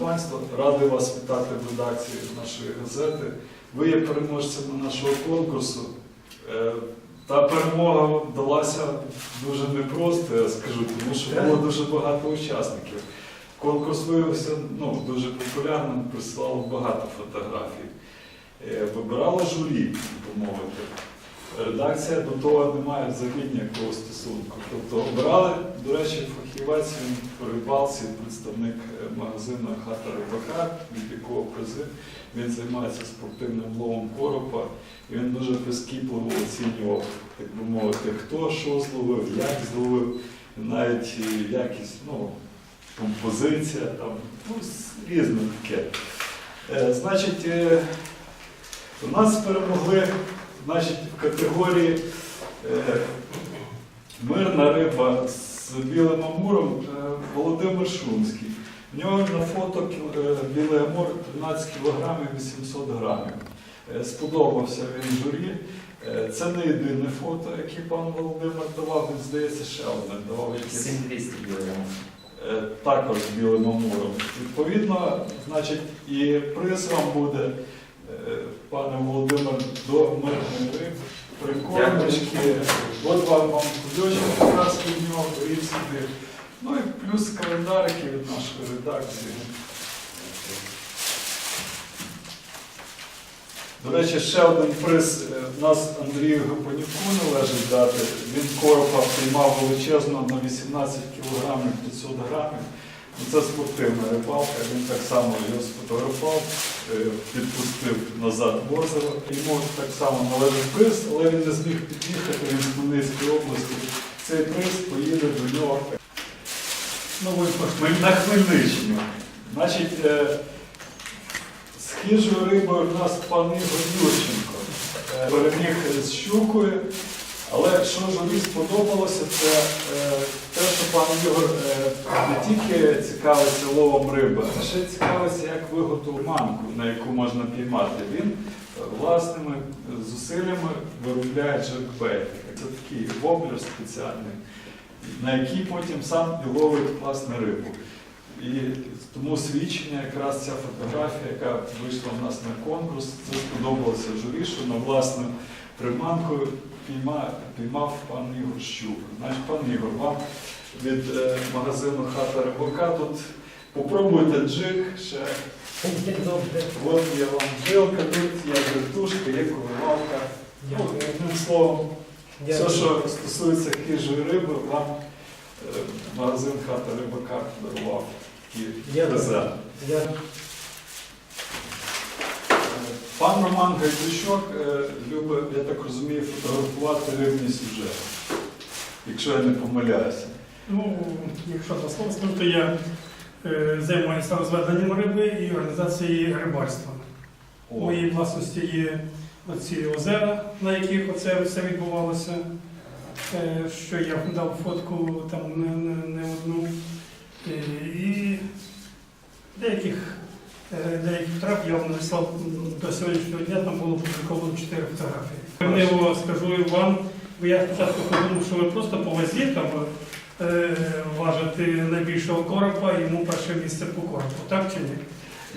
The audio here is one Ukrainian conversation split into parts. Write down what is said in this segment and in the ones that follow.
панство, радий вас вітати в редакції нашої газети. Ви є переможцями нашого конкурсу. Е, Та перемога вдалася дуже непросто, я скажу, тому що було дуже багато учасників. Конкурс виявився ну, дуже популярним, присилало багато фотографій. Е, Вибирало журі, так би мовити. Редакція до того не має взагалі ніякого стосунку. Тобто обирали, до речі, фахівець він рибалці, представник е, магазину Хата Рибака, від якого призи. Він займається спортивним ловом коропа, і він дуже прискіпливо оцінював, так би мовити, хто що зловив, як зловив, навіть якість, ну, композиція, там, ну, різне таке. Е, Значить, е, у нас перемогли значить, в категорії е, мирна риба з білим амуром е, Володимир Шумський. В нього на фото е, білий амур 13 кг 800 грамів. Е, Сподобався він журі. Е, Це не єдине фото, яке пан Володимир давав, він здається, ще одне давав якесь. 7200 білого. Е, також з білим амуром. Відповідно, значить, і приз вам буде, пане Володимир, до мирної прикормочки. От вам вам кульочок якраз від нього, собі. Ну і плюс календарики від нашої редакції. До речі, ще один приз е, в нас Андрію Гапонюку належить дати. Він коропа приймав величезно на 18 кг 500 грамів. Ну, Це спортивна рибалка, він так само його сфотографував, е, підпустив назад в озеро. Йому так само належить приз, але він не зміг під'їхати, він з Хмельницької області. Цей приз поїде до нього. Хмель- на Хмельниччину. Значить, е, з хижою рибою в нас пан Ігор Юрченко е, переміг з щукою. Але що журі сподобалося, це е, пан Ігор е, не тільки цікавиться ловом риби, а ще цікавиться, як виготовити манку, на яку можна піймати. Він е, власними зусиллями виробляє джеркбейт. Це такий воблер спеціальний, на який потім сам і ловить власне рибу. І тому свідчення якраз ця фотографія, яка вийшла в нас на конкурс, це сподобалося журі, що на власну приманку пійма, піймав пан Ігор Щук. Значить, пан Ігор, вам від е, магазину Хата Рибака тут попробуйте джик ще. От є вам жилка, тут є вертушка, є коливалка. Ну, одним словом, все, що стосується хижої риби, вам е, магазин Хата Рибака дарував такі. Пан Роман Гайдущок е, любить, я так розумію, фотографувати рибні сюжети, якщо я не помиляюся. Ну, якщо по слову скажу, то я е, займаюся розведенням риби і організацією рибальства. У моїй власності є оці озера, на яких оце все відбувалося. Е, що я дав фотку там не, не, не одну. Е, і деяких, е, деяких трап я вам надіслав до сьогоднішнього дня, там було опубліковано чотири фотографії. Певниво скажу вам, бо я спочатку подумав, що ви просто по вазі там е, важите найбільшого коропа йому перше місце по коропу, так чи ні?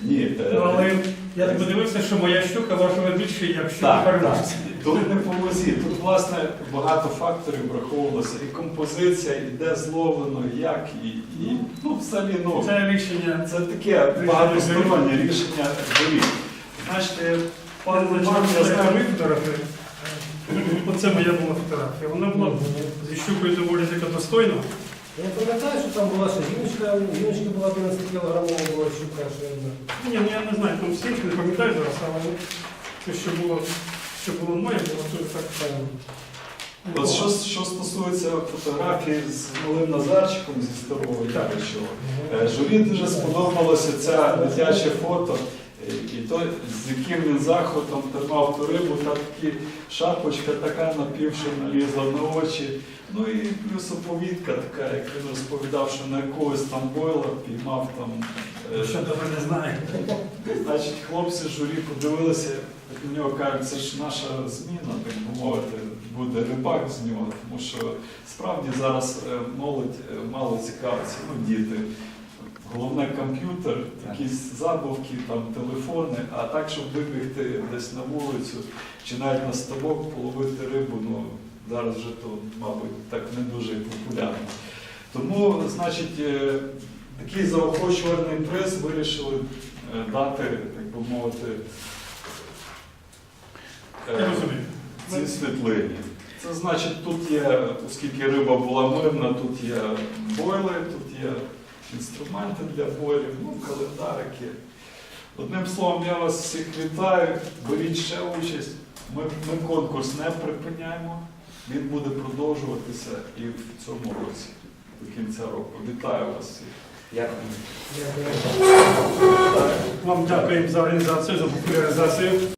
ні, е, Ну, але я так подивився, що моя щука важила більше, як щука так, так. переможця. Тут не по возі, тут власне багато факторів враховувалося. І композиція, і де зловлено, як, і, і ну, взагалі, ну, Це рішення. це таке багатостороннє рішення журі. Значить, е, пан Роман, я знаю, фотографії. Оце моя була фотографія. Вона була зі щукою доволі така достойна. Я пам'ятаю, що там була ще гіночка, гіночка була 11 кілограмова, була щука, що я знаю. Ні, ну я не знаю, там всіх не пам'ятаю зараз, але те, що було, що було моє, було тут так. От що, що стосується фотографії з малим Назарчиком зі старого Яричого, е, журі дуже сподобалося це дитяче фото, е, то, з яким він захватом тримав ту рибу, та такі шапочка така напівши налізла на очі. Ну і плюс оповідка така, як він розповідав, що на якогось там бойла піймав там. е, Що тебе не знаю. Значить, хлопці журі подивилися, на нього кажуть, це ж наша зміна, так би мовити, буде рибак з нього, тому що справді зараз е, молодь е, мало цікавиться, ну діти Головне комп'ютер, якісь забавки, там, телефони, а так, щоб вибігти десь на вулицю чи навіть на ставок половити рибу, ну зараз вже то, мабуть, так не дуже популярно. Тому, значить, е, такий заохочувальний приз вирішили е, дати, так би мовити, е, цій світлині. Це значить, тут є, оскільки риба була мирна, тут є бойли, тут є інструменти для бойлів, ну, календарики. Одним словом, я вас всіх вітаю, беріть ще участь. Ми, ми конкурс не припиняємо, він буде продовжуватися і в цьому році, до кінця року. Вітаю вас всіх. Дякую. Дякую. Вам дякуємо за організацію, за популяризацію.